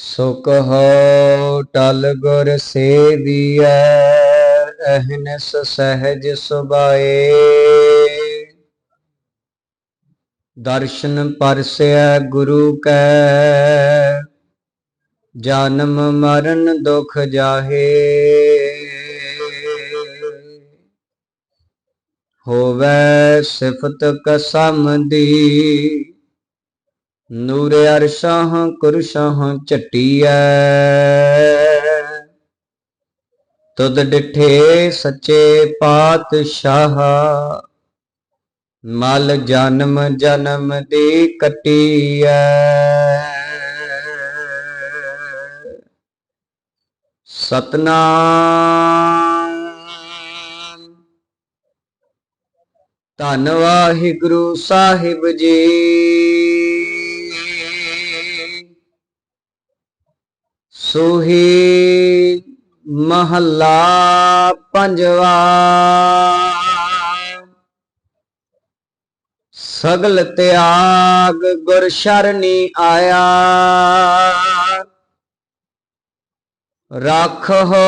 ਸੁਖ ਹੋ ਟਲ ਗੁਰ ਸੇਵੀਐ, ਅਹਨਸ ਸਹਿਜ ਸੁਭਾਏ। ਦਰਸ਼ਨ ਪਰਸਿਆ ਗੁਰੂ ਕੈ, ਜਨਮ ਮਰਨ ਦੁਖ ਜਾਹੇ। ਹੋਵੇ ਸਿਫਤ ਕਸਮ ਦੀ ਨੂਰ ਅਰਸ਼ਾਹ ਕੁਰਸ਼ਾਹ ਝਟੀਐ। ਤੁਧ ਡਿਠੇ ਸੱਚੇ ਪਾਤਸ਼ਾਹ। ਮਲ ਜਨਮ ਜਨਮ ਦੀ ਕਟੀਐ। ਸਤਨਾਮ। ਧੰਨ ਵਾਹਿਗੁਰੂ ਸਾਹਿਬ ਜੀ। ਸੋਹੀ ਮਹੱਲਾ ਪੰਜਵਾ। ਸਗਲ ਤਿਆਗ ਗੁਰ ਸ਼ਰਨੀ ਆਇਆ। ਰੱਖ ਹੋ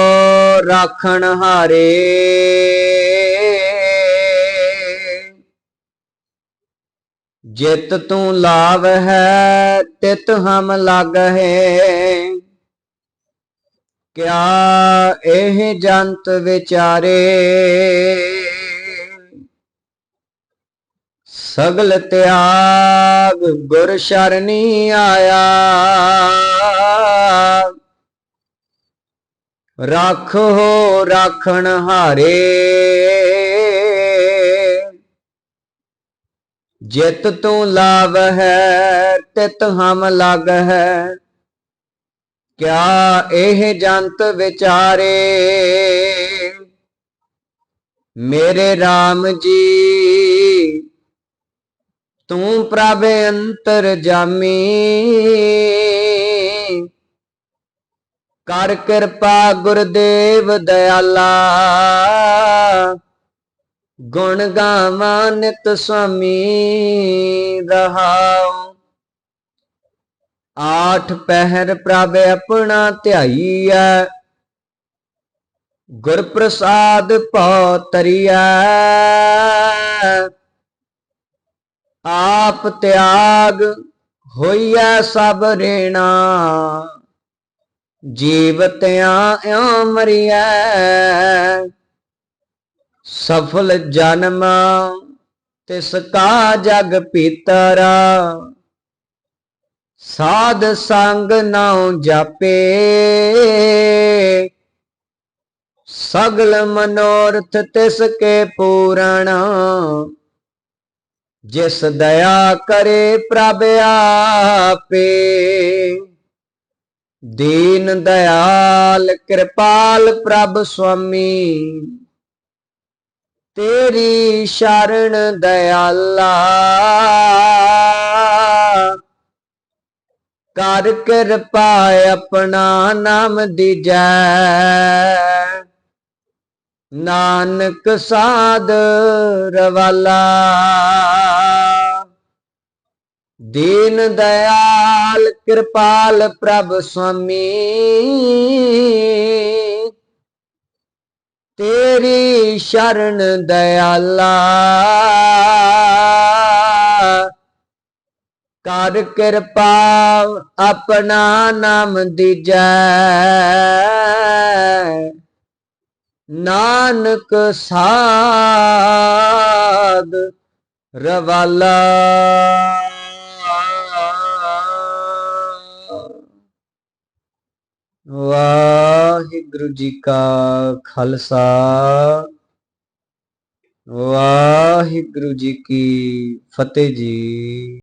ਰਾਖਣ ਹਾਰੇ। ਜਿਤ ਤੂੰ ਲਾਭ ਹੈ ਤਿਤ ਹਮ ਲਗ ਹੈ ਕਿਆ ਇਹ ਜੰਤ ਵਿਚਾਰੇ? ਸਗਲ ਤਿਆਗ ਗੁਰ ਸ਼ਰਨੀ ਆਇਆ। ਰੱਖੋ ਰਾਖਣ ਹਾਰੇ। ਜਿਤ ਤੂੰ ਲਾਭ ਹੈ ਤਿਤ ਹਮ ਲਗ ਹੈ ਕਿਆ ਇਹ ਜੰਤ ਵਿਚਾਰੇ? ਮੇਰੇ RAM ਜੀ, ਤੂੰ ਪ੍ਰਭ ਅੰਤਰ ਜਾਮੀ। ਕਰ ਕਿਰਪਾ ਗੁਰਦੇਵ ਦਿਆਲਾ ਗੁਣ ਗਾਵਾਂ ਨਿਤ ਸੁਆਮੀ ਰਹਾਉ। ਆਠ ਪਹਿਰ ਪ੍ਰਭ ਆਪਣਾ ਧਿਆਈਐ ਗੁਰ ਪ੍ਰਸਾਦ ਪਉ ਤਰੀਐ। ਆਪ ਤਿਆਗ ਹੋਈਐ ਸਭ ਰੇਣਾ। ਜੀਵਤਿਆਂ ਇਉ ਮਰੀਐ। ਸਫਲ ਜਨਮ ਤਿਸ ਕਾ ਜਗ ਪੀਤਰਾ। ਸਾਧ ਸੰਗ ਨਾਉ ਜਾਪੇ। ਸਗਲ ਮਨੋਰਥ ਤਿਸ ਕੇ ਪੂਰਣ। ਜਿਸ ਦਇਆ ਕਰੇ ਪ੍ਰਭ ਆਪੇ। ਦੀਨ ਦਇਆਲ ਕਿਰਪਾਲ ਪ੍ਰਭ ਸੁਆਮੀ। ਤੇਰੀ ਸ਼ਰਨ ਦਇਆਲਾ ਕਰ ਕਿਰਪਾ ਆਪਣਾ ਨਾਮ ਦੀਜੈ ਨਾਨਕ ਸਾਧ ਰਵਾਲਾ। ਦੀਨ ਦਇਆਲ ਕਿਰਪਾਲ ਪ੍ਰਭ ਸੁਆਮੀ। ਤੇਰੀ ਸ਼ਰਨ ਦਇਆਲਾ। ਕਰ ਕਿਰਪਾ ਆਪਣਾ ਨਾਮ ਦੀਜੈ ਨਾਨਕ ਸਾਧ ਰਵਾਲਾ। ਵਾਹਿਗੁਰੂ ਜੀ ਕਾ ਖਾਲਸਾ। ਵਾਹਿਗੁਰੂ ਜੀ ਕੀ ਫਤਿਹ ਜੀ।